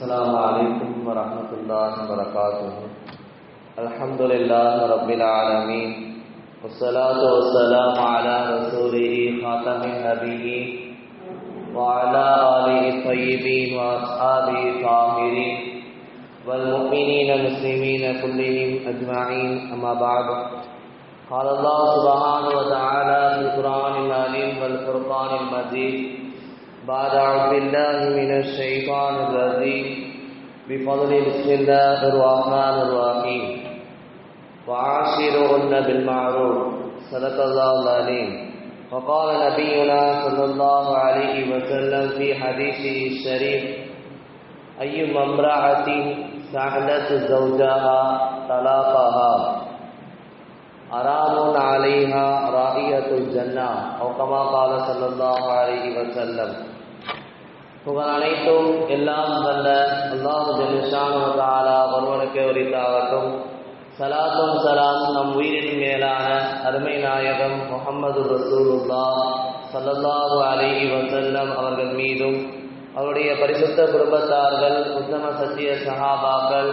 السلام علیکم ورحمۃ اللہ وبرکاتہ الحمد للہ رب العالمین خاتم وعلى والمؤمنین المسلمین اجمعین اما بعد، قال اللہ سبحانہ وتعالی في القرآن العلیم والفرقان المجید بعد أعوذ بالله من الشيطان الرجيم. بفضل بسم الله الرحمن الرحيم. وعاشرهن بالمعروف. صدق الله العليم وقال نبينا صلى الله عليه وسلم في حديثه الشريف أيما امرأة سعدت زوجها طلاقها أرام عليها رائية الجنة. أو كما قال صلى الله عليه وسلم. புகழ் அனைத்தும் எல்லாம் வல்ல அல்லாஹு ஜெலிஷானு ஒருவனுக்கு உரித்தாகட்டும். சலாத்தும் சலாம் நம் உயிரின் மேலான அருமை நாயகம் முகமது ரசூலுல்லா சல்லல்லாஹு அலி வசல்லம் அவர்கள் மீதும் அவருடைய பரிசுத்த குடும்பத்தார்கள் உத்தம சத்திய சஹாபாக்கள்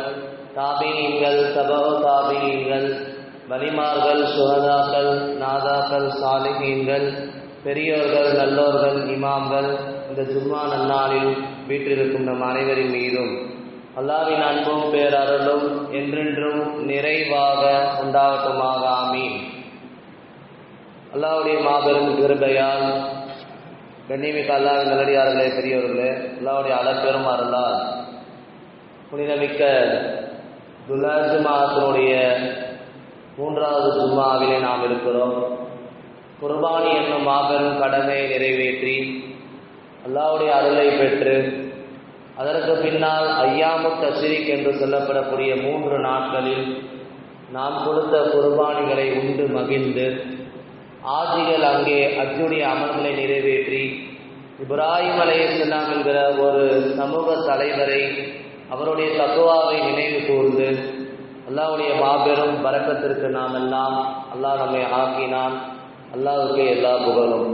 தாபியங்கள் சபவ தாபியங்கள் வலிமார்கள் சுகதாக்கள் நாதாக்கள் சாலிகீன்கள் பெரியோர்கள் நல்லோர்கள் இமாம்கள் இந்த ஜும்மா நன்னாளில் வீற்றிருக்கும் நம் அனைவரின் மீதும். அல்லாவின் அன்பும் பேரருளும் என்றென்றும் நிறைவாக உண்டாகட்டுமாக. ஆமீன். அல்லாவுடைய மாபெரும் கிருபையால் கண்ணிமிக்க அல்லாவின் நல்லடியார்களே பெரியவர்களே அல்லாவுடைய அளப்பெரும் அருளால் புனிதமிக்க துலாஜு மாதத்தினுடைய மூன்றாவது ஜும்மாவிலே நாம் இருக்கிறோம். குர்பானி என்னும் மாபெரும் கடமையை நிறைவேற்றி அல்லாவுடைய அருளை பெற்று அதற்கு பின்னால் ஐயாமு தஸ்ரீக் என்று சொல்லப்படக்கூடிய மூன்று நாட்களில் நாம் கொடுத்த குர்பானிகளை உண்டு மகிழ்ந்து ஆஜிகள் அங்கே அஜுடைய அமல்களை நிறைவேற்றி இப்ராஹிம் அலே என்கிற ஒரு சமூக தலைவரை அவருடைய தத்துவாவை நினைவு கூர்ந்து அல்லாவுடைய மாபெரும் பறக்கத்திற்கு நாம் எல்லாம் அல்லாஹ் நம்மை ஆக்கினான். அல்லாவுக்கு எல்லா புகழும்.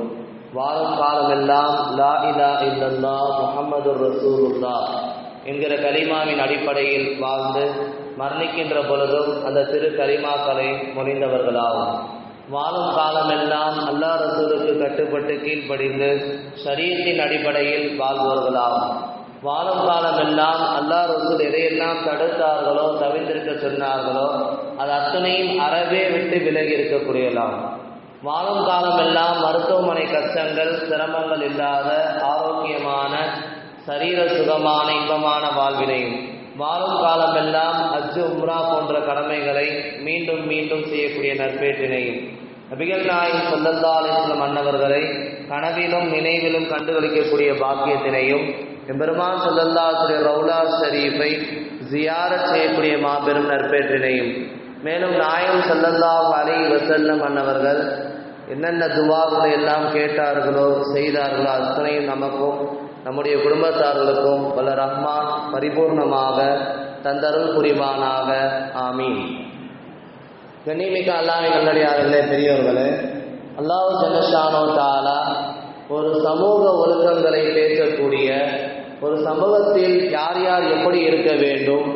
வாழும் காலமெல்லாம் லா இலா இல்லல்லா முகமது ரசூலுல்லா என்கிற கலிமாவின் அடிப்படையில் வாழ்ந்து மரணிக்கின்ற பொழுதும் அந்த திரு கலிமாக்களை மொழிந்தவர்களாகும். வாழும் காலமெல்லாம் அல்லா ரசூலுக்கு கட்டுப்பட்டு கீழ்ப்படிந்து சரீரத்தின் அடிப்படையில் வாழ்பவர்களாகும். வாழும் காலமெல்லாம் அல்லா ரசூல் எதையெல்லாம் தடுத்தார்களோ தவிர்த்திருக்க சொன்னார்களோ அது அத்தனையும் அறவே விட்டு விலகி இருக்கக்கூடியலாம் வாழும் காலமெல்லாம் மருத்துவமனை கஷ்டங்கள் சிரமங்கள் இல்லாத ஆரோக்கியமான சரீர சுகமான இன்பமான வாழ்வினையும். வாழும் காலமெல்லாம் அஜு உம்ரா போன்ற கடமைகளை மீண்டும் மீண்டும் செய்யக்கூடிய நற்பேற்றினையும். நபிகள் நாயும் சொல்லல்லா அன்னவர்களை கனவிலும் நினைவிலும் கண்டுகளிக்கக்கூடிய பாக்கியத்தினையும் எம்பெருமான் சொல்லல்லாசுடைய ரவுலா ஷரீஃபை ஜியாரத் செய்யக்கூடிய மாபெரும் நற்பேற்றினையும். மேலும் நாயம் சொல்லல்லாஹ் அலி வசல்லம் மன்னவர்கள் என்னென்ன துவாக்களை எல்லாம் கேட்டார்களோ செய்தார்களோ அத்தனையும் நமக்கும் நம்முடைய குடும்பத்தார்களுக்கும் பல ரஹ்மான் பரிபூர்ணமாக தந்தருள் புரிவானாக. ஆமீன். கண்ணிமிக்க அல்லாவின் நல்லடியார்களே பெரியவர்களே அல்லாஹ் ஜனஷானோ தாலா ஒரு சமூக ஒழுக்கங்களை பேசக்கூடிய ஒரு சமூகத்தில் யார் யார் எப்படி இருக்க வேண்டும்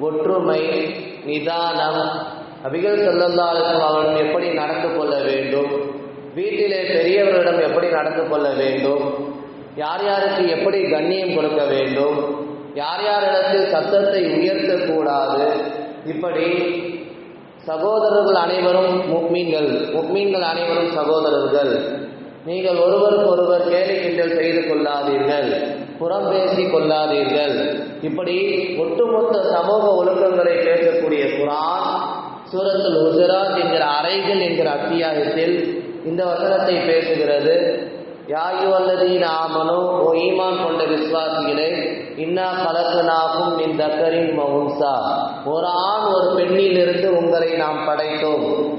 ஒற்றுமை நிதானம் அபிகள் செல்லந்தாலும் அவர்கள் எப்படி நடந்து கொள்ள வேண்டும் வீட்டிலே பெரியவர்களிடம் எப்படி நடந்து கொள்ள வேண்டும்? யார் யாருக்கு எப்படி கண்ணியம் கொடுக்க வேண்டும்? யார் யாரிடத்தில் சத்தத்தை உயர்த்தக்கூடாது? இப்படி சகோதரர்கள் அனைவரும் முக்மீன்கள் முக்மீன்கள் அனைவரும் சகோதரர்கள். நீங்கள் ஒருவருக்கு ஒருவர் கேலி கிண்டல் செய்து கொள்ளாதீர்கள் புறம் பேசி கொள்ளாதீர்கள். இப்படி ஒட்டுமொத்த சமூக ஒழுக்கங்களை பேசக்கூடிய குரான் சூரத்தில் உசராத் என்கிற அறைகள் என்கிற அத்தியாயத்தில் இந்த வசனத்தை பேசுகிறது. யாயுவல்லதீன் ஆமனு ஓ ஈமான் கொண்ட விசுவாசிகளே இன்னா கலக்கனாகும் நின் தக்கரின் மவுன்சா ஒரு ஆண் ஒரு பெண்ணிலிருந்து உங்களை நாம் படைத்தோம்.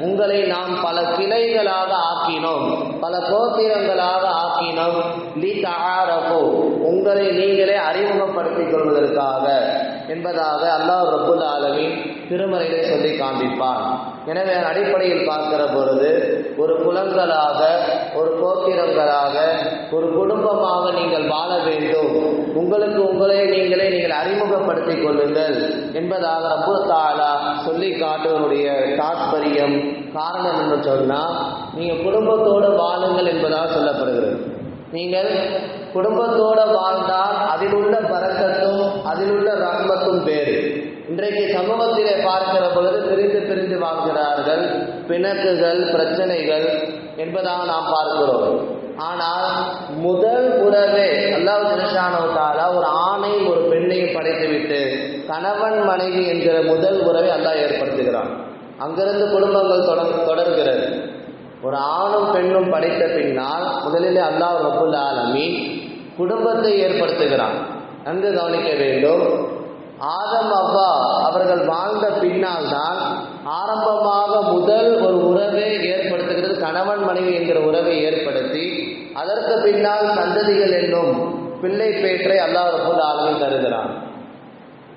உங்களை நாம் பல கிளைகளாக ஆக்கினோம். பல கோத்திரங்களாக ஆக்கினோம். உங்களை நீங்களே அறிமுகப்படுத்திக் கொள்வதற்காக. என்பதாக அல்லாஹ் ரபுல் ஆலமின் திருமறையிலே சொல்லி காண்பிப்பான். எனவே அதன் அடிப்படையில் பார்க்கிற பொழுது ஒரு குலங்களாக ஒரு கோத்திரங்களாக ஒரு குடும்பமாக நீங்கள் வாழ வேண்டும். உங்களுக்கு உங்களே நீங்களே நீங்கள் அறிமுகப்படுத்திக் கொள்ளுங்கள் என்பதாக ரப்பு தாலா சொல்லி காட்டுவனுடைய தாத்பரியம் காரணம் என்று சொன்னால் நீங்கள் குடும்பத்தோடு வாழுங்கள் என்பதாக சொல்லப்படுகிறது. நீங்கள் குடும்பத்தோடு வாழ்ந்தால் அதில் உள்ள பறக்கத்தும் அதில் உள்ள ரஹ்மத்தும் வேறு. இன்றைக்கு சமூகத்திலே பார்க்கிற பொழுது பிரிந்து பிரிந்து வாழ்கிறார்கள். பிணக்குகள் பிரச்சனைகள் என்பதாக நாம் பார்க்கிறோம். ஆனால் முதல் உறவே அல்லாஹ் திருஷானவத்தாலா ஒரு ஆணையும் ஒரு பெண்ணையும் படைத்துவிட்டு கணவன் மனைவி என்கிற முதல் உறவை அல்லாஹ் ஏற்படுத்துகிறான். அங்கிருந்து குடும்பங்கள் தொடர் தொடர்கிறது. ஒரு ஆணும் பெண்ணும் படைத்த பின்னால் முதலிலே அல்லாஹ் ரபுல் ஆலமி குடும்பத்தை ஏற்படுத்துகிறான். நன்கு கவனிக்க வேண்டும். ஆதம் அவ்வா அவர்கள் வாழ்ந்த பின்னால் தான் ஆரம்பமாக முதல் ஒரு உறவை ஏற்படுத்துகிறது கணவன் மனைவி என்கிற உறவை ஏற்படுத்தி அதற்கு பின்னால் சந்ததிகள் என்னும் பிள்ளை பேற்றை அல்லாஹ் ஆளுமை தருகிறான்.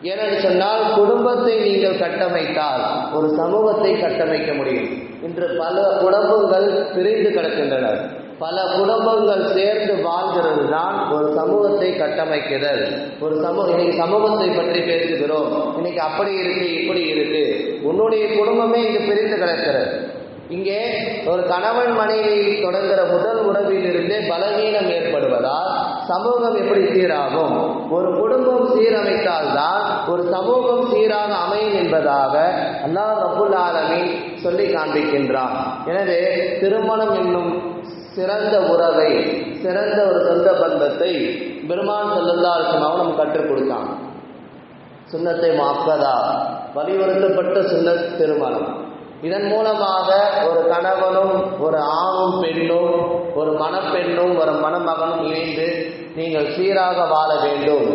ஏனென்று சொன்னால் குடும்பத்தை நீங்கள் கட்டமைத்தால் ஒரு சமூகத்தை கட்டமைக்க முடியும். இன்று பல குடும்பங்கள் பிரிந்து கிடக்கின்றன. பல குடும்பங்கள் சேர்ந்து வாழ்கிறது தான் ஒரு சமூகத்தை கட்டமைக்கிறது. ஒரு சமூக இன்னைக்கு சமூகத்தை பற்றி பேசுகிறோம். இன்னைக்கு அப்படி இருக்கு இப்படி இருக்கு. உன்னுடைய குடும்பமே இங்கு பிரிந்து கிடக்கிறது. இங்கே ஒரு கணவன் மனைவி தொடங்குற முதல் உறவிலிருந்தே பலவீனம் ஏற்படுவதால் சமூகம் எப்படி சீராகும்? ஒரு குடும்பம் சீரமைத்தால் தான் ஒரு சமூகம் சீராக அமையும் என்பதாக அல்லாஹ் ரபுல் ஆலமி சொல்லி காண்பிக்கின்றான். எனவே திருமணம் என்னும் சிறந்த உறவை சிறந்த ஒரு சொந்த பந்தத்தை பெருமான் செல்லல்லாருக்குமாவும் நம்ம கற்றுக் கொடுத்தான். சுண்ணத்தை மாக்கதா வலியுறுத்தப்பட்ட சுண்ண திருமணம். இதன் மூலமாக ஒரு கணவனும் ஒரு ஆணும் பெண்ணும் ஒரு மணப்பெண்ணும் ஒரு மணமகனும் இணைந்து நீங்கள் சீராக வாழ வேண்டும்.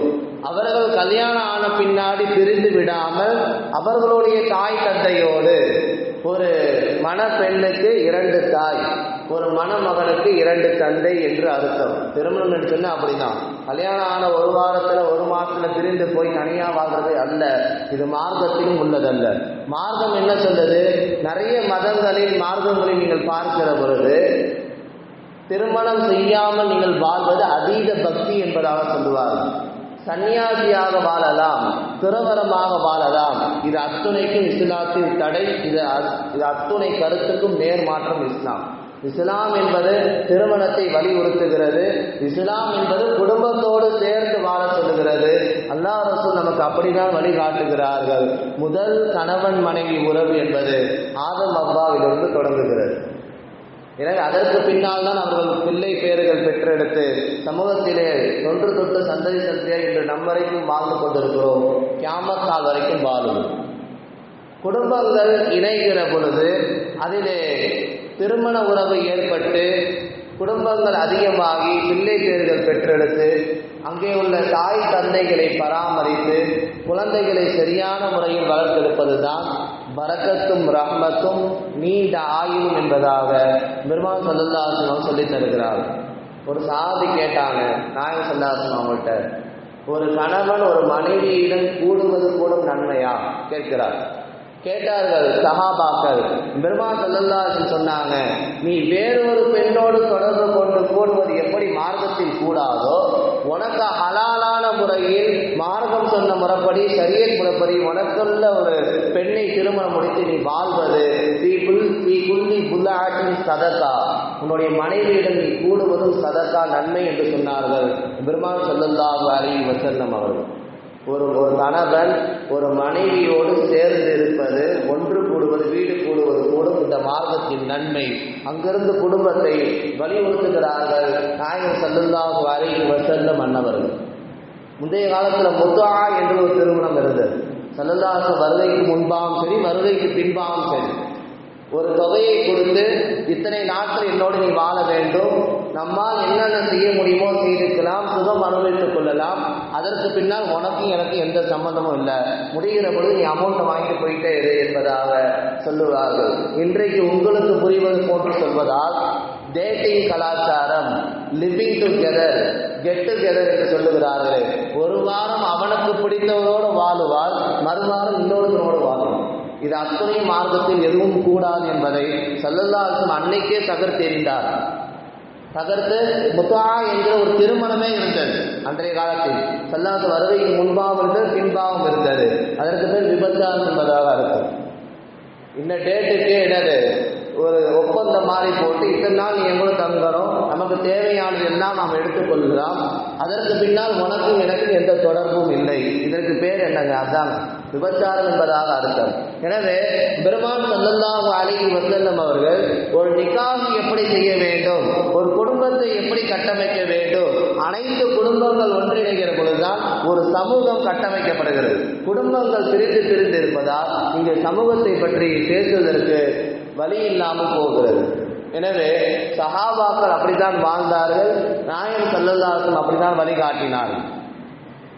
அவர்கள் கல்யாணம் ஆன பின்னாடி பிரிந்து விடாமல் அவர்களுடைய தாய் தந்தையோடு ஒரு மணப்பெண்ணுக்கு இரண்டு தாய். ஒரு மணமகனுக்கு இரண்டு தந்தை என்று அர்த்தம். திருமணம் என்று சொன்னா அப்படிதான். கல்யாணம் ஆன ஒரு வாரத்துல ஒரு மாசத்துல பிரிந்து போய் தனியா வாழ்றது அல்ல. இது மார்க்கத்திலும் உள்ளதல்ல. மார்க்கம் என்ன சொல்லுது? நிறைய மதங்களில் மார்க்கங்களில் நீங்கள் பார்க்கிற பொழுது திருமணம் செய்யாமல் நீங்கள் வாழ்வது அதீத பக்தி என்பதாக சொல்லுவார்கள் சன்னியாசியாக வாழலாம் துறவரமாக வாழலாம். இது அத்துணைக்கும் இஸ்லாத்தின் தடை இது இது அத்துணை கருத்துக்கும் நேர்மாற்றம் இஸ்லாம். இஸ்லாம் என்பது திருமணத்தை வலியுறுத்துகிறது. இஸ்லாம் என்பது குடும்பத்தோடு சேர்ந்து வாழ சொல்லுகிறது. அல்லா ரசூல் நமக்கு அப்படிதான் வழிகாட்டுகிறார்கள். முதல் கணவன் மனைவி உறவு என்பது ஆதம் அவ்வாவிலிருந்து தொடங்குகிறது. எனவே அதற்கு பின்னால் தான் அவர்கள் பிள்ளை பேறுகள் பெற்றெடுத்து சமூகத்திலே தொன்று தொட்டு சந்ததி சந்தியா இன்று நம் வரைக்கும் வாழ்ந்து கொண்டிருக்கிறோம். கியாமத்தால் வரைக்கும் வாழும். குடும்பங்கள் இணைகிற பொழுது அதிலே திருமண உறவு ஏற்பட்டு குடும்பங்கள் அதிகமாகி பிள்ளை பேர்கள் பெற்றெடுத்து அங்கே உள்ள தாய் தந்தைகளை பராமரித்து குழந்தைகளை சரியான முறையில் வளர்த்தெடுப்பது தான் பரக்கத்தும் ரஹ்மத்தும் நீண்ட ஆயுளும் என்பதாக பெருமாள் சல்லல்லாசனம் சொல்லி தருகிறார். ஒரு சாதி கேட்டாங்க நாயகம் சல்லாசனம் அவங்கள்ட்ட ஒரு கணவன் ஒரு மனைவியிடம் கூடுவது கூடும் நன்மையா? கேட்கிறார். கேட்டார்கள் சஹாபாக்கள் பெருமா சல்லல்லாசன் சொன்னாங்க நீ வேறொரு பெண்ணோடு தொடர்பு கொண்டு கூடுவது எப்படி மார்க்கத்தில் கூடாதோ உனக்கு ஹலாலான முறையில் மார்க்கம் சொன்ன முறைப்படி சரியல் முறைப்படி உனக்குள்ள ஒரு பெண்ணை திருமணம் முடித்து நீ வாழ்வது தீ புல் தீ புல்லி புல்லாட்டின் சதக்கா உன்னுடைய மனைவியிடம் நீ கூடுவதும் சதக்கா நன்மை என்று சொன்னார்கள். பெருமான் சொல்லல்லாஹு அலி வசல்லம் அவர்கள். ஒரு ஒரு கணவன் ஒரு மனைவியோடு சேர்ந்து இருப்பது ஒன்று கூடுவது வீடு கூடுவது கூடும் இந்த மார்க்கத்தின் நன்மை. அங்கிருந்து குடும்பத்தை வலியுறுத்துகிறார்கள் நாயகர் சல்லுல்லாஹு அலைஹி வசந்த மன்னவர்கள் முந்தைய காலத்தில் முத்தா என்று ஒரு திருமணம் இருந்தது. சல்லல்லாஹு வருகைக்கு முன்பாகவும் சரி வருகைக்கு பின்பாகவும் சரி. ஒரு தொகையை கொடுத்து இத்தனை நாட்கள் என்னோடு நீ வாழ வேண்டும் நம்மால் என்னென்ன செய்ய முடியுமோ செய்திருக்கலாம் சுகம் அனுபவித்துக் கொள்ளலாம். அதற்கு பின்னால் உனக்கும் எனக்கு எந்த சம்பந்தமும் இல்லை. முடிகிற பொழுது நீ அமௌண்ட் வாங்கிட்டு போயிட்டே இரு என்பதாக சொல்லுவார்கள். இன்றைக்கு உங்களுக்கு புரிவது போன்று சொல்வதால் டேட்டிங் கலாச்சாரம் லிவிங் டுகெதர் கெட் டுகெதர் என்று சொல்லுகிறார்களே. ஒரு வாரம் அவனுக்கு பிடித்தவரோடு வாழுவார் மறுவாரம் இன்னொருத்தனோடு வாழும் இது அத்துணை மார்க்கத்தில் எதுவும் கூடாது என்பதை சல்லல்லாஹும் அன்னைக்கே தகர்த்தெறிந்தார். தகர்த்து முத்தா என்கிற ஒரு திருமணமே இருந்தது. அன்றைய காலத்தில். சல்லாத்து வருகைக்கு முன்பாகவும் இருந்தது பின்பாகவும் இருந்தது. அதற்கு பேர் விபச்சாரம் என்பதாக இருக்கும் இந்த டேட்டுக்கு என்னது? ஒரு ஒப்பந்தம் மாதிரி போட்டு இத்தனை நாள் நீ எங்களோட தங்குறோம் நமக்கு தேவையானது எல்லாம் நாம் எடுத்துக்கொள்கிறோம். அதற்கு பின்னால் உனக்கும் எனக்கும் எந்த தொடர்பும் இல்லை. இதற்கு பேர் என்னங்க? அதான். விபச்சாரம் என்பதாக அர்த்தம். எனவே பெருமான் சல்லல்லாஹு அலைஹி வசல்லம் அவர்கள் ஒரு நிக்காஹ் எப்படி செய்ய வேண்டும் ஒரு குடும்பத்தை எப்படி கட்டமைக்க வேண்டும் அனைத்து குடும்பங்கள் ஒன்றிணைகிற பொழுதுதான் ஒரு சமூகம் கட்டமைக்கப்படுகிறது. குடும்பங்கள் பிரித்து பிரிந்து இருப்பதால் இங்கு சமூகத்தை பற்றி பேசுவதற்கு வழி இல்லாமல் போகிறது. எனவே சஹாபாக்கள் அப்படித்தான் வாழ்ந்தார்கள் நாயன் சல்லல்லாஹும் அப்படித்தான் வழிகாட்டினார்கள்.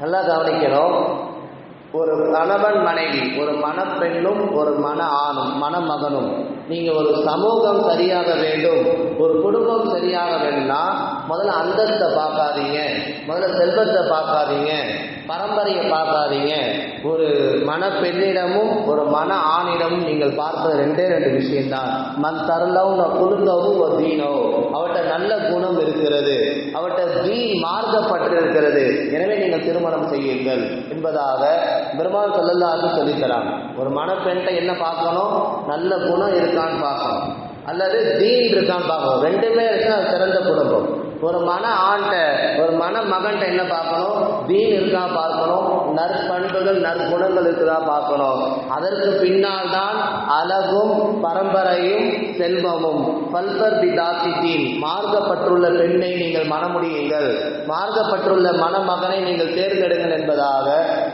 நல்லா கவனிக்கணும். ஒரு கணவன் மனைவி ஒரு மணப்பெண்ணும் ஒரு மன ஆணும் மணமகனும் நீங்க ஒரு சமூகம் சரியாக வேண்டும் ஒரு குடும்பம் சரியாக வேணும்னா முதல்ல அந்தஸ்தை பார்க்காதீங்க முதல்ல செல்வத்தை பார்க்காதீங்க. பரம்பரையை பார்க்காதீங்க. ஒரு மணப்பெண்ணிடமும் ஒரு மன ஆணிடமும் நீங்கள் பார்ப்பது ரெண்டே ரெண்டு விஷயம்தான். மண் தரலவும் குழுந்தவும் ஒரு தீனோ. அவட்ட நல்ல குணம் இருக்கிறது. அவட்ட தீன் மார்க்கப்பட்டிருக்கிறது. எனவே நீங்கள் திருமணம் செய்யுங்கள் என்பதாக பெருமாள் சொல்லலான்னு சொல்லித்தராங்க. ஒரு மணப்பெண்கிட்ட என்ன பார்க்கணும்? நல்ல குணம் இருக்கான்னு பார்க்கணும். அல்லது தீன் இருக்கான்னு பார்க்கணும். ரெண்டுமே இருக்கு சிறந்த குடும்பம். ஒரு மன ஆண்ட ஒரு மன மகன்கிட்ட என்ன பார்க்கணும்? தீன் இருக்கா பார்க்கணும். நற்பண்புகள் நற்குணங்கள் இருக்குதா பார்க்கணும். அதற்கு பின்னால் தான் அழகும் பரம்பரையும் செல்வமும். பல்பர் பிதாத்தி தீன் மார்க்கப்பட்டுள்ள பெண்ணை நீங்கள் மணமுடியுங்கள். மார்க்கப்பட்டுள்ள மணமகனை நீங்கள் தேர்ந்தெடுங்கள் என்பதாக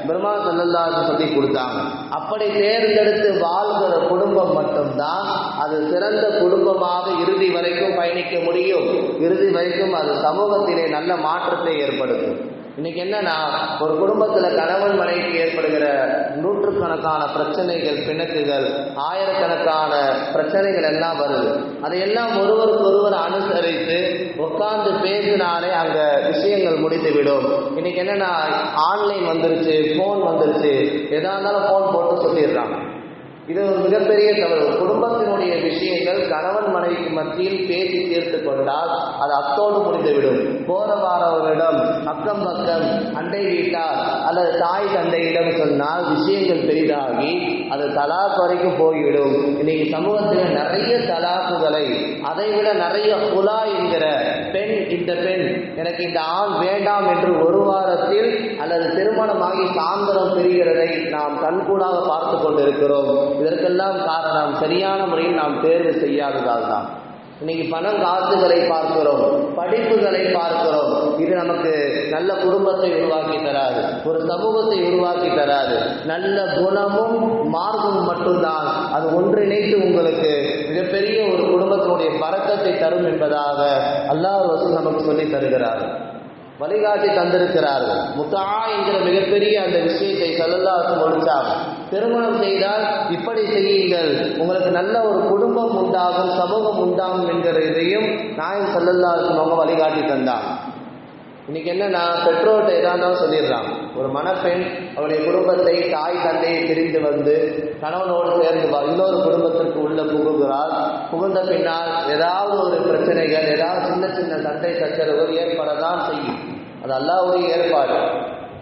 பிரம்மா சல்லல்லாஹு சொல்லி கொடுத்தாங்க. அப்படி தேர்ந்தெடுத்து வாழ்கிற குடும்பம் மட்டும்தான் அது சிறந்த குடும்பமாக இறுதி வரைக்கும் பயணிக்க முடியும். இறுதி வரைக்கும் அது சமூகத்திலே நல்ல மாற்றத்தை ஏற்படுத்தும். இன்னைக்கு என்னன்னா ஒரு குடும்பத்துல கணவன் மனைவிக்கு ஏற்படுகிற நூற்றுக்கணக்கான பிரச்சனைகள் பிணக்குகள் ஆயிரக்கணக்கான பிரச்சனைகள் எல்லாம் வருது. அதையெல்லாம் ஒருவருக்கு ஒருவர் அனுசரித்து உட்கார்ந்து பேசினாலே அங்க விஷயங்கள் முடிந்துவிடும். இன்னைக்கு என்னன்னா ஆன்லைன் வந்துருச்சு ஃபோன் வந்துருச்சு. எதா இருந்தாலும் ஃபோன் போட்டு சொல்லிடுறாங்க. இது ஒரு மிகப்பெரிய தவறு. குடும்பத்தினுடைய விஷயங்கள் கணவன் மனைவிக்கு மத்தியில் பேசி தீர்த்து கொண்டால் அது அத்தோடு முடிந்துவிடும். போற வாரவர்களிடம் அக்கம் பக்கம் அண்டை வீட்டார் அல்லது தாய் தந்தையிடம் சொன்னால் விஷயங்கள் பெரிதாகி அது தலாக்கு வரைக்கும் போய்விடும். இன்னைக்கு சமூகத்தில் நிறைய தலாக்குகளை அதை விட நிறைய குலா என்கிற பெண் இந்த பெண் எனக்கு இந்த ஆண் வேண்டாம் என்று ஒரு வாரத்தில் அல்லது திருமணமாகி சாந்தரம் பெறுகிறதை நாம் கண்கூடாக பார்த்து கொண்டிருக்கிறோம். இதற்கெல்லாம் காரணம் சரியான முறையில் நாம் தேர்வு செய்யாததால் தான் இன்னைக்கு பணம் காசுகளை பார்க்கிறோம் படிப்புகளை பார்க்கிறோம். இது நமக்கு நல்ல குடும்பத்தை உருவாக்கி தராது. ஒரு சமூகத்தை உருவாக்கி தராது. நல்ல குணமும் மார்க்கமும் மட்டும்தான். அது ஒன்றிணைத்து உங்களுக்கு மிகப்பெரிய ஒரு குடும்பத்தினுடைய பறக்கத்தை தரும் என்பதாக அல்லாஹ் வசூல் நமக்கு சொல்லி தருகிறார். வழிகாட்டி தந்திருக்கிறார்கள். முத்தா என்கிற மிகப்பெரிய அந்த விஷயத்தை சல்லல்லாஹு முடிச்சாங்க திருமணம் செய்தால் இப்படி செய்யுங்கள். உங்களுக்கு நல்ல ஒரு குடும்பம் உண்டாகும் சமூகம் உண்டாகும் என்கிற இதையும் நாயன் சல்லல்லாஹு அவங்க வழிகாட்டி தந்தான். இன்னைக்கு என்னன்னா பெற்றோர்கிட்ட எதா இருந்தாலும் சொல்லிடுறான் ஒரு மணப்பெண் அவருடைய குடும்பத்தை தாய் தந்தையை பிரிந்து வந்து கணவனோடு சேர்ந்து இன்னொரு குடும்பத்திற்கு உள்ள புகுகிறார் புகுந்த பின்னால் ஏதாவது ஒரு பிரச்சனைகள் ஏதாவது சின்ன சின்ன சண்டை சச்சரவுகள் ஏற்படத்தான் செய்யும். அது அல்லாவுடைய ஏற்பாடு.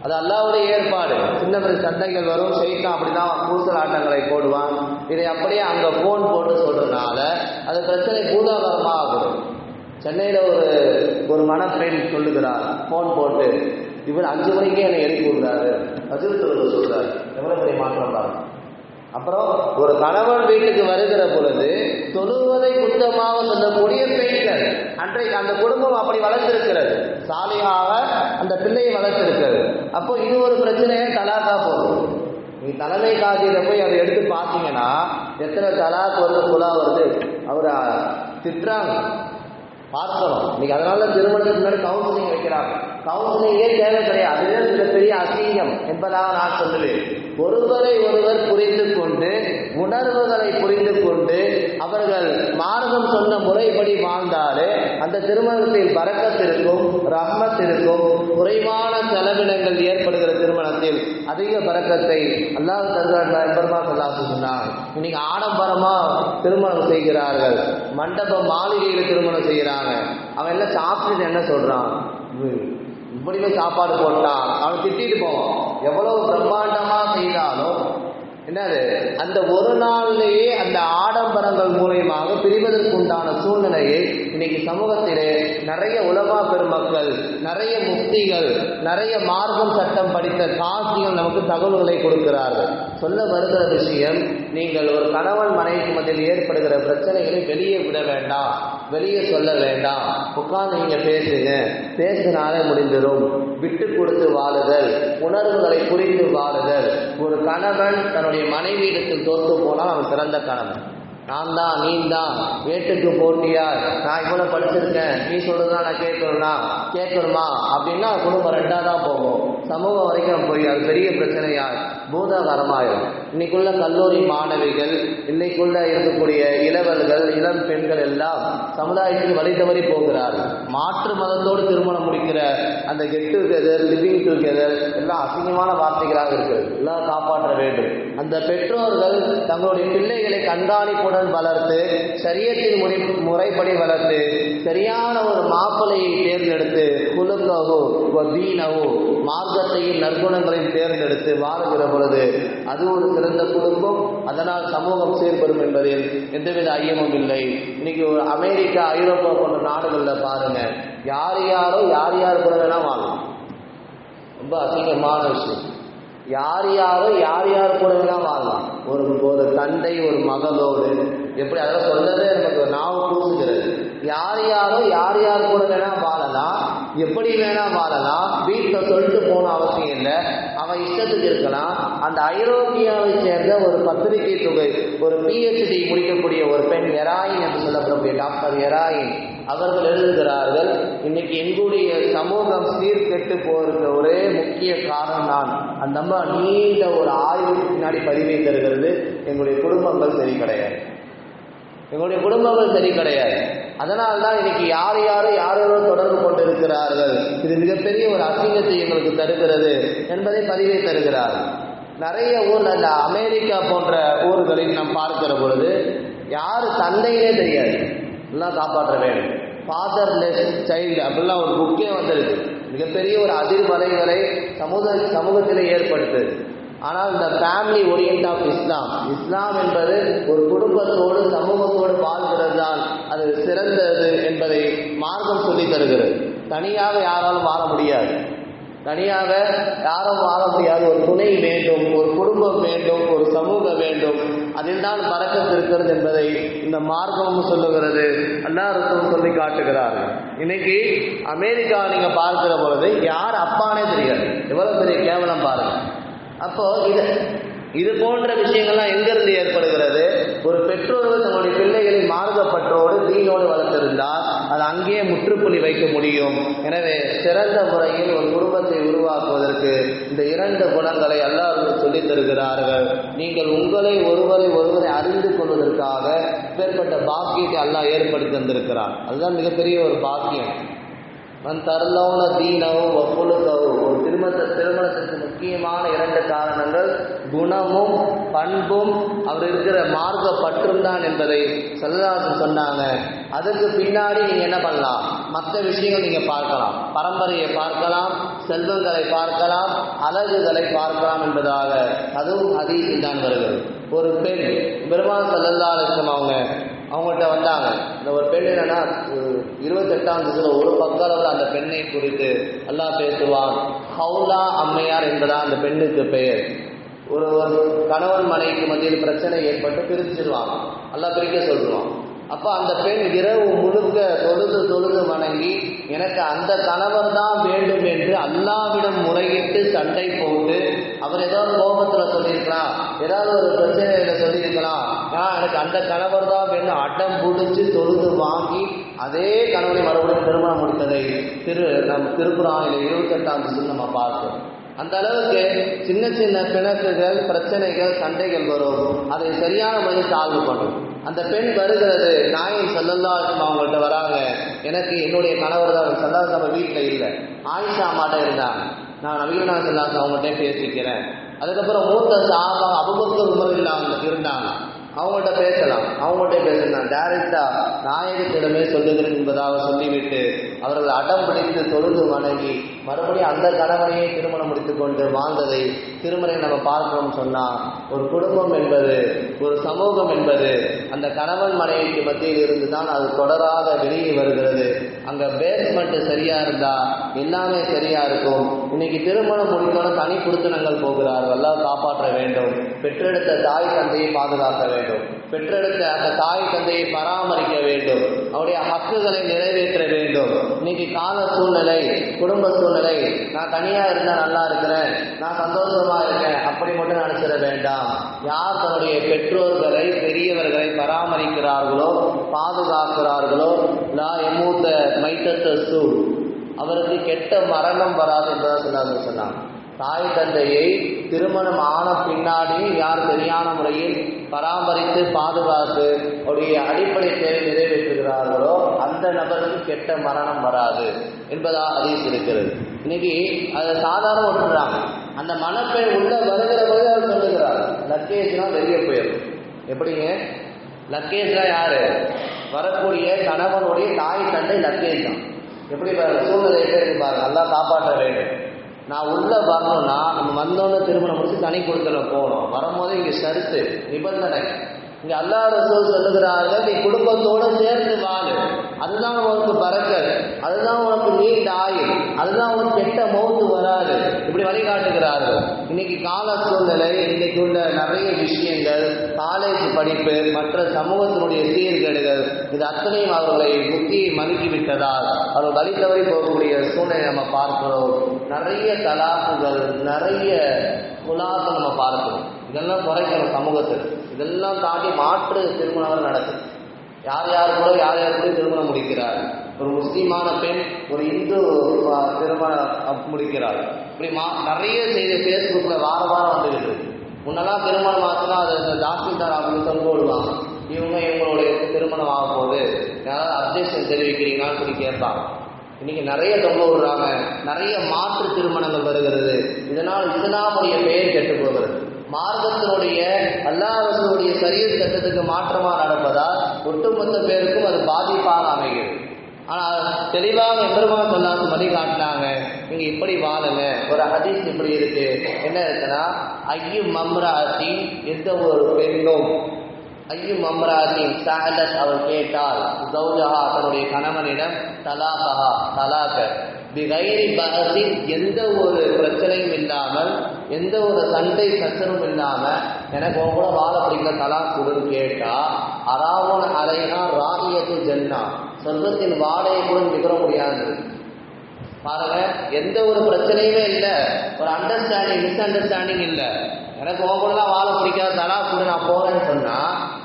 அது அல்லாவுடைய ஏற்பாடு. சின்ன பெரிய சண்டைகள் வரும் செய்தான் அப்படிதான் கூசல் ஆட்டங்களை போடுவான். இதை அப்படியே அங்கே ஃபோன் போட்டு சொல்றதுனால அது பிரச்சனை பூதாகரமாக ஆகும் சென்னையில் ஒரு ஒரு மணப்பெண் சொல்லுகிறார் ஃபோன் போட்டு இவர் அஞ்சு மணிக்கே என்னை எழுப்பி விடுறாரு. பதில் சொல்லுங்க சொல்றாரு. எவ்வளோ பெரிய மாற்றம் பாருங்க. அப்புறம் ஒரு கணவன் வீட்டுக்கு வருகிற பொழுது தொழுவதை குத்தமாக சொல்லக்கூடிய பெண்கள் அன்றைக்கு அந்த குடும்பம் அப்படி வளர்ந்திருக்கிறது. சாலையாக அந்த பிள்ளையை வளர்த்திருக்கிறது. அப்போ இது ஒரு பிரச்சனையே தலாக்கா போகும் நீ தலைமை காதியில போய் அதை எடுத்து பார்த்தீங்கன்னா எத்தனை தலாக் வருது குலா வருது அவர் திட்டுறாங்க. பார்க்கணும். இன்னைக்கு அதனால திருமணத்துக்கு முன்னாடி கவுன்சிலிங் வைக்கிறாங்க. கவுன்சிலிங்கே தேவை கிடையாது. அதுவே மிகப்பெரிய அசிங்கம் என்பதாக நான் சொல்லுவேன். ஒருவரை ஒருவர் புரிந்து கொண்டு உணர்வுகளை புரிந்து கொண்டு அவர்கள் மார்க்கம் சொன்ன முறைப்படி வாழ்ந்தாலே அந்த திருமணத்தில் பறக்கத்திற்கும் ரஹ்மத்திற்கும் குறைவான செலவினங்கள் ஏற்படுகிற திருமணத்தில் அதிக பறக்கத்தை அல்லாஹ் தருகிறார் பெருமா சொன்னார் இன்னைக்கு ஆடம்பரமா திருமணம் செய்கிறார்கள். மண்டப மாளிகையில் திருமணம் செய்கிறாங்க. அவன் எல்லாம் சாப்பிட்டு என்ன சொல்றான்? இப்படிவே சாப்பாடு போட்டான் அவன் திட்டிட்டு போவான். எவ்வளவு பிரம்மாண்டமா செய்தாலும் என்னது அந்த ஒரு நாள்லேயே அந்த ஆடம்பரங்கள் மூலியமாக பிரிவதற்குண்டான சூழ்நிலையை இன்னைக்கு சமூகத்திலே நிறைய உலமா பெருமக்கள் நிறைய முக்திகள் நிறைய மார்க்கம் சட்டம் படித்த காசிகள் நமக்கு தகவல்களை கொடுக்கிறார்கள். சொல்ல வருகிற விஷயம் நீங்கள் ஒரு கணவன் மனைவிக்கு மத்தியில் ஏற்படுகிற பிரச்சனைகளை வெளியே விட வேண்டாம். வெளியே சொல்ல வேண்டாம். உட்கார்ந்து நீங்க பேசுங்க. பேசினாலே முடிந்துடும். விட்டு கொடுத்து வாழுதல் உணர்வுகளை புரிந்து வாழுதல். ஒரு கணவன் தன்னுடைய மனைவியிடத்தில் தோற்று போனால் அவன் சிறந்த கணவன். நான் தான் நீ தான். வேட்டுக்கு போட்டியார் நான் இவ்வளோ படிச்சிருக்கேன். நீ சொல்றதுதான் நான் கேட்கணும்னா கேட்கணுமா? அப்படின்னா குடும்பம் ரெண்டாக தான் போகும். சமூகம் வரைக்கும் போய் அது பெரிய பிரச்சனையா பூதாகரமாயிடும் இன்னைக்குள்ள கல்லூரி மாணவிகள் இன்னைக்குள்ள இருக்கக்கூடிய இளவல்கள் இளம் பெண்கள் எல்லாம் சமுதாயத்தில் வழி தவறி போகிறார்கள். மாற்று மதத்தோடு திருமணம் முடிக்கிற அந்த கெட் டுகெதர் லிவிங் டுகெதர் எல்லாம் அசிங்கமான வார்த்தைகளாக இருக்கிறது. எல்லாம் காப்பாற்ற வேண்டும். அந்த பெற்றோர்கள் தங்களுடைய பிள்ளைகளை கண்காணிப்புடன் வளர்த்து சரியத்தின் முறை முறைப்படி வளர்த்து சரியான ஒரு மாப்பிள்ளையை தேர்ந்தெடுத்து குலுக்கவோ தீனவோ மார்க்கத்தையும் நற்குணங்களையும் தேர்ந்தெடுத்து வாழுகிற பொழுது அது ஒரு சிறந்த குடும்பம் அதனால் சமூகம் செயல்படும் என்பதில் எந்தவித ஐயமும் இல்லை. இன்னைக்கு ஒரு அமெரிக்கா ஐரோப்பா போன்ற நாடுகளில் பாருங்க யார் யாரோ யார் யார் கூட வேணா வாழும் ரொம்ப அசிங்கமான விஷயம். யார் யாரோ யார் யார் கூட வேணா வாழலாம். ஒரு ஒரு தந்தை ஒரு மகளோடு எப்படி அதெல்லாம் சொல்லவே நமக்கு நாவு கூசுகிறது யார் யாரோ யார் யார் கூட வேணா வாழலாம். எப்படி வேணா வாழலாம். வீட்டில் சொல்லிட்டு போன அவசியம் இல்லை. அவன் இஷ்டத்துக்கு இருக்கலாம். அந்த ஐரோப்பியாவை சேர்ந்த ஒரு பத்திரிகை தொகை ஒரு பிஹெச்டி முடிக்கக்கூடிய ஒரு பெண் எராயின் என்று சொல்லப்படக்கூடிய டாக்டர் எராயின் அவர்கள் எழுதுகிறார்கள் இன்னைக்கு எங்களுடைய சமூகம் சீர்கெட்டு போறதுக்கு ஒரே முக்கிய காரணம் தான் அந்த அம்மா நீண்ட ஒரு ஆய்வுக்கு பின்னாடி பதிவை தருகிறது எங்களுடைய குடும்பங்கள் சரி கிடையாது. எங்களுடைய குடும்பங்கள் சரி கிடையாது. அதனால் தான் இன்னைக்கு யார் யாரோ யார் யாரோ தொடர்பு கொண்டு இருக்கிறார்கள் இது மிகப்பெரிய ஒரு அசிங்கத்தை எங்களுக்கு தருகிறது என்பதை பதிவை தருகிறார். நிறைய ஊர் அந்த அமெரிக்கா போன்ற ஊர்களில் நாம் பார்க்கிற பொழுது யார் தந்தையிலே தெரியாது. எல்லாம் காப்பாற்ற வேண்டும். ஃபாதர்லெஸ் சைல்டு அப்படிலாம் ஒரு புக்கே வந்திருக்கு மிகப்பெரிய ஒரு அதிர்வலைகளை சமூக சமூகத்தில் ஏற்படுத்துது. ஆனால் இந்த family orient of Islam Islam என்பது ஒரு குடும்பத்தோடு சமூகத்தோடு வாழ்கிறது தான் அது சிறந்தது என்பதை மார்க்கம் சொல்லி தருகிறது. தனியாக யாராலும் வாழ முடியாது. தனியாக யாரும் வாழ முடியாது. ஒரு துணை வேண்டும் ஒரு குடும்பம் வேண்டும் ஒரு சமூகம் வேண்டும். அதில் தான் பறக்கத்து இருக்கிறது என்பதை இந்த மார்க்கமும் சொல்லுகிறது. எல்லாருக்கும் சொல்லி காட்டுகிறார் இன்னைக்கு அமெரிக்கா நீங்க பார்க்கிற பொழுது யார் அப்பானே தெரியாது. எவ்வளவு பெரிய கேவலம் பாருங்க. அப்போ இது இது போன்ற விஷயங்கள்லாம் எங்கிருந்து ஏற்படுகிறது? ஒரு பெற்றோர்கள் தங்களுடைய பிள்ளைகளை மார்க்கப்பட்டோடு தீனோடு வளர்த்திருந்தால் அது அங்கேயே முற்றுப்புள்ளி வைக்க முடியும். எனவே சிறந்த முறையில் ஒரு குடும்பத்தை உருவாக்குவதற்கு இந்த இரண்டு குணங்களை அல்லாஹ் சொல்லித் தருகிறார்கள். நீங்கள் உங்களை ஒருவரை ஒருவரை அறிந்து கொள்வதற்காக பேர்பட்ட பாக்கியத்தை அல்லாஹ் ஏற்படுத்தி தந்திருக்கிறார் அதுதான் மிகப்பெரிய ஒரு பாக்கியம். மன் தரலோன தீனவும் ஒப்புழுக்கவும் ஒரு திருமண திருமணத்திற்கு முக்கியமான இரண்டு காரணங்கள் குணமும் பண்பும் அவர் இருக்கிற மார்க்க பற்றும் தான் என்பதை செல்லதாசன் சொன்னாங்க. அதுக்கு பின்னாடி நீங்கள் என்ன பண்ணலாம்? மற்ற விஷயங்கள் நீங்கள் பார்க்கலாம். பரம்பரையை பார்க்கலாம் செல்வங்களை பார்க்கலாம் அழகுகளை பார்க்கலாம் என்பதாக அதுவும் ஹதீஸில் தான் வருகிறது. ஒரு பெண் பெருமாள் செல்லல்லா அலிஸ்லம் அவங்க அவங்கள்ட்ட வந்தாங்க. இந்த ஒரு பெண் என்னன்னா இருபத்தெட்டாம் திசையில் ஒரு பக்களவில் அந்த பெண்ணை குறித்து அல்லாஹ் பேசுவான். ஹவுலா அம்மையார் என்பதா அந்த பெண்ணுக்கு பெயர். ஒரு ஒரு கணவன் மனைவிக்கு மத்தியில் பிரச்சனை ஏற்பட்டு பிரிச்சிருவாங்க அல்லாஹ் பிரிக்க சொல்லுவான். அப்போ அந்த பெண் இரவு முழுக்க தொழுது தொழுது வணங்கி எனக்கு அந்த கணவர் தான் வேண்டும் என்று அல்லாவிடம் முறையிட்டு சண்டை போட்டு அவர் ஏதாவது ஒரு கோபத்தில் சொல்லியிருக்கலாம் ஏதாவது ஒரு பிரச்சனையில சொல்லியிருக்கலாம். ஆ எனக்கு அந்த கணவர் தான் வேண்டும் அடம் பிடிச்சி தொழுது வாங்கி அதே கணவனை மறுபடியும் திருமணம் முடித்ததை திரு நம் திருக்குறானில் இருபத்தெட்டாம் திசையில் நம்ம பார்த்தோம் அந்த அளவுக்கு சின்ன சின்ன பிணக்குகள் பிரச்சனைகள் சண்டைகள் வரும். அதை சரியான முறையில் சால்வ் பண்ணும். அந்த பெண் வருகிறது நாயின் செல்லல்லா அவங்கள்ட்ட வராங்க. எனக்கு என்னுடைய கணவர் தான் செல்லாத நம்ம வீட்டில் இல்லை. ஆயிஷா அம்மாட்ட இருந்தாங்க நான் நவீனா செல்லாத அவங்கள்ட்ட பேசிக்கிறேன். அதுக்கப்புறம் மூத்த சாபா அபுபக்கர் உமர் இல்லாம இருந்தாங்க. அவங்கள்ட்ட பேசலாம். அவங்கள்ட்ட பேசலாம். டைரக்டா நாயகத்திடமே சொல்லுகிறேன் என்பதாக சொல்லிவிட்டு அவர்கள் அடம் பிடித்து தொழுது வணங்கி மறுபடியும் அந்த கணவனையே திருமணம் முடித்துக்கொண்டு வாழ்ந்ததை திருமணை நம்ம பார்க்கணும்னு சொன்னால் ஒரு குடும்பம் என்பது ஒரு சமூகம் என்பது அந்த கணவன் மனைவிக்கு மத்தியில் இருந்து தான் அது தொடராக வெளியே வருகிறது. அங்கே பேஸ்மெண்ட் சரியா இருந்தா எல்லாமே சரியா இருக்கும். இன்னைக்கு திருமணம் முடிக்கணும் தனி குடுத்தனங்கள் போகிறார்கள். எல்லாம் காப்பாற்ற வேண்டும். பெற்றெடுத்த தாய் தந்தையை பாதுகாக்க வேண்டும். பெற்றெடுத்த அந்த தாய் தந்தையை பராமரிக்க வேண்டும். அவருடைய ஹக்குகளை நிறைவேற்ற வேண்டும். இன்னைக்கு கால சூழ்நிலை குடும்ப சூழ்நிலை நான் தனியா இருந்தா நல்லா இருக்கிறேன் நான் சந்தோஷமா இருக்கேன் அப்படி மட்டும் நினைச்சிட வேண்டாம். யார் தன்னுடைய பெற்றோர்களை பெரியவர்களை பராமரிக்கிறார்களோ பாதுகாக்கிறார்களோ லா எமூத்த மைத்தத்த அவருக்கு கெட்ட மரணம் வராது என்பதாக சொன்னாங்க சொன்னாங்க. தாய் தந்தையை திருமணம் ஆன பின்னாடி யார் சரியான முறையில் பராமரித்து பாதுகாத்து அவருடைய அடிப்படை தேவை நிறைவேற்றுகிறார்களோ அந்த நபருக்கு கெட்ட மரணம் வராது என்பதா அதிகம் இருக்கிறது. இன்னைக்கு அதை சாதாரண ஒன்றுறாங்க அந்த மனப்பெண் உள்ள வருகிற போது அவர் சொல்லுகிறார் லக்கேஜ்னா வெளியே போயிடும். எப்படிங்க? லக்கேஜ்னா யாரு? வரக்கூடிய கணவனுடைய தாய் தந்தை லக்கேஜ் தான் எப்படி சூழ்நிலை எப்படி பாருங்க? நல்லா காப்பாற்ற வேண்டும் நான் உள்ள வரணும்னா நம்ம வந்தோன்னு திருமணம் முடிச்சு தனி கொடுக்கல போகணும் வரும்போது இங்கே ஷருத்து நிபந்தனை. இங்கே அல்லா ரசூல் சொல்லுகிறார்கள் நீ குடும்பத்தோடு சேர்ந்து வாழு. அதுதான் உனக்கு பறக்கல். அதுதான் உனக்கு நீண்ட ஆயுள். அதுதான் உனக்கு கெட்ட மௌத்து வராது. இப்படி வழிகாட்டுகிறார்கள். இன்னைக்கு கால சூழ்நிலை இன்னைக்கு உள்ள நிறைய விஷயங்கள் காலேஜ் படிப்பு மற்ற சமூகத்தினுடைய சீர்கேடுகள் இது அத்தனையும் அவர்களை புத்தியை மலுக்கி விட்டதால் அவர் வழி தவறி போகக்கூடிய சூழ்நிலை நம்ம பார்க்கிறோம். நிறைய தலாப்புகள் நிறைய குலாக்கள் நம்ம பார்க்கிறோம் இதெல்லாம் குறைக்கணும் சமூகத்தில். இதெல்லாம் தாண்டி மாற்று திருமணங்கள் நடக்குது. யார் யார் கூட யார் யார் கூட திருமணம் முடிக்கிறார்? ஒரு முஸ்லீமான பெண் ஒரு இந்து திருமணம் முடிக்கிறார். இப்படி மா நிறைய செய்தி ஃபேஸ்புக்கில் வார வாரம் வந்துகிட்டு இருக்கு. முன்னெல்லாம் திருமணம் ஆச்சுன்னா அதை இந்த தாசில்தார் அவங்க சொல்லுவாங்க விடுவாங்க இவங்க இவங்களுடைய திருமணம் ஆக போகுது. யாராவது அப்டேஷன் தெரிவிக்கிறீங்களான்னு சொல்லி கேட்பாங்க. இன்னைக்கு நிறைய தொங்க விடுறாங்க. நிறைய மாற்று திருமணங்கள் வருகிறது. இதனால் இஸ்லாமுடைய பெயர் கெட்டு போகிறது. மார்க்கத்தினுடைய அல்லாஹனுடைய சரிய சட்டத்துக்கு மாற்றமாக நடப்பதால் ஒட்டுமொத்த பேருக்கும் அது பாதிப்பாக அமைகிறது. ஆனால் தெளிவாக எம்பெருமான் சொல்லாத வழி காட்டினாங்க. நீங்கள் இப்படி வாழுங்க. ஒரு ஹதீஸ் இப்படி இருக்கு. என்ன இருக்குன்னா ஐயு மம்ராத்தி எந்த ஒரு பெண்ணும் ஐயும் அம்ராத்தின் சாலத் அவர் கேட்டால் ஜௌஜஹா தன்னுடைய கணவனிடம் தலாகஹா தலாக. பிகைரி பஹசின் எந்த ஒரு பிரச்சனையும் இல்லாமல் எந்த ஒரு சண்டை சச்சரவும் இல்லாமல் எனக்கு உன் கூட வாழ பிடிக்கல தலா கொடுன்னு கேட்டா அராவன் அலைனா ராகியத்து ஜன்னா. சொர்க்கத்தின் வாடகை கூட நிகர முடியாது. பாருங்க எந்த ஒரு பிரச்சனையுமே இல்லை. ஒரு அண்டர்ஸ்டாண்டிங் மிஸ் அண்டர்ஸ்டாண்டிங் இல்லை. எனக்கு உன் கூட வாழ பிடிக்காது தலா கூட நான் போறேன்னு சொன்னா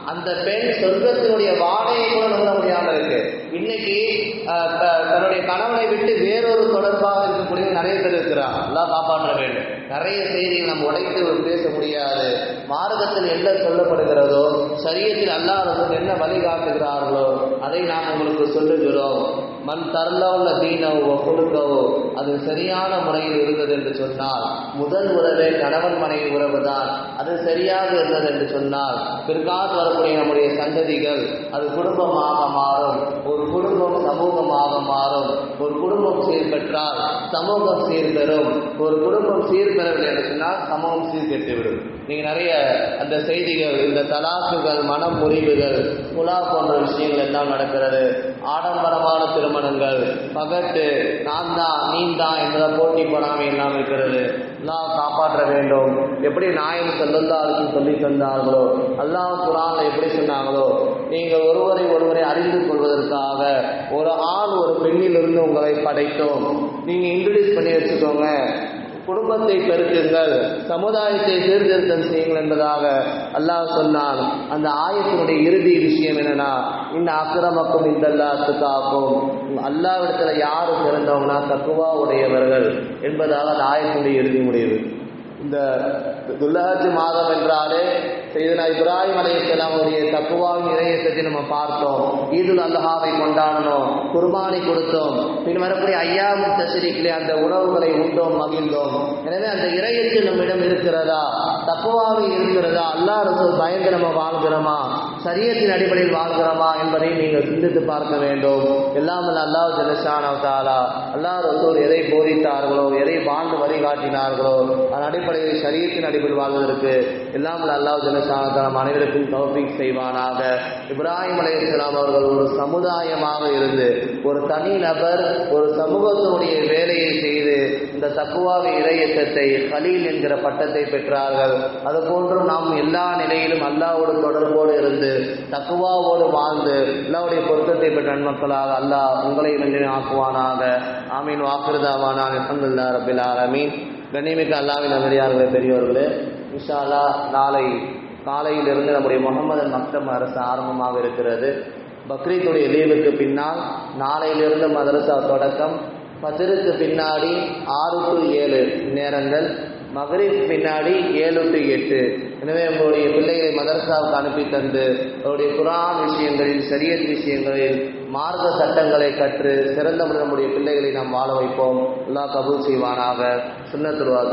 அந்த பெண் சொர்க்கத்தினுடைய வாடையை கூட நம்ப முடியாமல் இருக்கு. இன்னைக்கு த- தன்னுடைய கணவனை விட்டு வேறொரு தொடர்பாக இருக்கக்கூடிய நிறைய பேர் இருக்கிறார் எல்லாம் காப்பாற்ற வேண்டும். நிறைய செய்திகள் நம்ம உடைத்து பேச முடியாது. மார்க்கத்தில் என்ன சொல்லப்படுகிறதோ சரியத்தில் அல்லாதவர்கள் என்ன வழிகாட்டுகிறார்களோ அதை நாம் உங்களுக்கு சொல்லுகிறோம் மண் தரலவுள்ள தீனவோ கொடுக்கவோ அது சரியான முறையில் இருந்தது என்று சொன்னால் முதல் உறவே கணவன் மனைவி உறவுதான். அது சரியாக இருந்தது என்று சொன்னால் பிற்கால வரக்கூடிய நம்முடைய சந்ததிகள் அது குடும்பமாக மாறும். ஒரு குடும்பம் சமூகமாக மாறும். ஒரு குடும்பம் சீர்பெற்றால் சமூகம் சீர்பெறும். ஒரு குடும்பம் சீர்பெறவில்லை என்று சொன்னால் சமூகம் சீர்கெட்டுவிடும். நீங்கள் நிறைய அந்த செய்திகள் இந்த தலாக்குகள் மன முறிவுகள் புலா போன்ற விஷயங்கள் எல்லாம் நடக்கிறது. ஆடம்பரமான திருமணங்கள். பகட்டு நான் தான் நீ தான் என்ற போட்டி போடாமல் எல்லாம் இருக்கிறது. நான் காப்பாற்ற வேண்டும். எப்படி நாயன் செல்லந்தாருக்கு சொல்லி தந்தார்களோ அல்லாஹ் குரான் எப்படி சொன்னாங்களோ நீங்கள் ஒருவரை ஒருவரை அறிந்து கொள்வதற்காக ஒரு ஆண் ஒரு பெண்ணிலிருந்து உங்களை படைத்தோம். நீங்கள் இன்ட்ரடியூஸ் பண்ணி வச்சுக்கோங்க. குடும்பத்தை பெருக்குங்கள். சமுதாயத்தை சீர்திருத்தம் செய்யுங்கள் என்பதாக அல்லாஹ் சொன்னான் அந்த ஆயத்தினுடைய இறுதி விஷயம் என்னன்னா இந்த அக்கிரமக்கும் இந்த அல்லாத்துக்காக்கும் அல்லாவிடத்துல யாரும் சிறந்தவங்கன்னா தக்குவா உடையவர்கள் என்பதாக அந்த ஆயத்தினுடைய இறுதி முடிவு இந்த துல்லஹஜ் மாதம் என்றாலே செய்தனா இப்ராஹிம் அலையலாமுடைய தக்குவாவின் இணையத்தை நம்ம பார்த்தோம். ஈதுல் அல்லஹாவை கொண்டாடணும் குர்பானி கொடுத்தோம். பின் வரக்கூடிய ஐயாவும் தசரிக்கிலே அந்த உணவுகளை உண்டோம் மகிழ்ந்தோம். எனவே அந்த இறையத்து நம்மிடம் இருக்கிறதா? தக்குவாவை இருக்கிறதா? அல்லாஹ் ரசூல் பயந்து நம்ம வாழ்கிறோமா? சரியத்தின் அடிப்படையில் வாழ்கிறோமா என்பதை நீங்கள் சிந்தித்து பார்க்க வேண்டும். எல்லாம் அல்லாஹ் ஜலசான தாலா அல்லாஹ் ரசூல் எதை போதித்தார்களோ எதை வாழ்ந்து வழிகாட்டினார்களோ அதன் அடிப்படையில் சரியத்தின் அடிப்படையில் வாழ்வதற்கு எல்லாம் அல்லாஹ் ஜலசான தாலா அனைவருக்கும் தௌஃபீக் செய்வானாக. இப்ராஹிம் அலையாம் அவர்கள் ஒரு சமுதாயமாக இருந்து ஒரு தனி நபர் ஒரு சமூகத்தினுடைய வேலையை செய்து இந்த தக்குவாவி இறையற்றத்தை கலீல் என்கிற பட்டத்தை பெற்றார்கள். அதுபோன்று நாம் எல்லா நிலையிலும் அல்லாவோடு தொடர்போடு இருந்து தக்குவாவோடு வாழ்ந்து அல்லாவுடைய பொருத்தத்தை பெற்ற நன்மக்களாக அல்லாஹ் உங்களை வெள்ளி ஆக்குவானாக. ஆமீன். வாக்குறுதாவானான் அல்ஹம்துலில்லாஹ் ரபில் ஆலமீன். கண்ணியமிக்க அல்லாவின் நல்லடியார்களே பெரியவர்களே விஷாலா நாளை காலையிலிருந்து நம்முடைய முகமது மக்தம் அரசு ஆரம்பமாக இருக்கிறது. பக்ரீத்துடைய லீவுக்கு பின்னால் நாளையிலிருந்து மதரசா தொடக்கம். பத்திருக்கு பின்னாடி ஆறு டு ஏழு நேரங்கள். மகரிப் பின்னாடி ஏழு டு எட்டு. எனவே உங்களுடைய பிள்ளைகளை மதரசாவுக்கு அனுப்பி தந்து அவருடைய குரான் விஷயங்களில் சரியத் விஷயங்களில் மார்க்க சட்டங்களை கற்று சிறந்த நம்முடைய பிள்ளைகளை நாம் வாழ வைப்போம். எல்லா கபூல் செய்வானாக. சுண்ணத்துருவா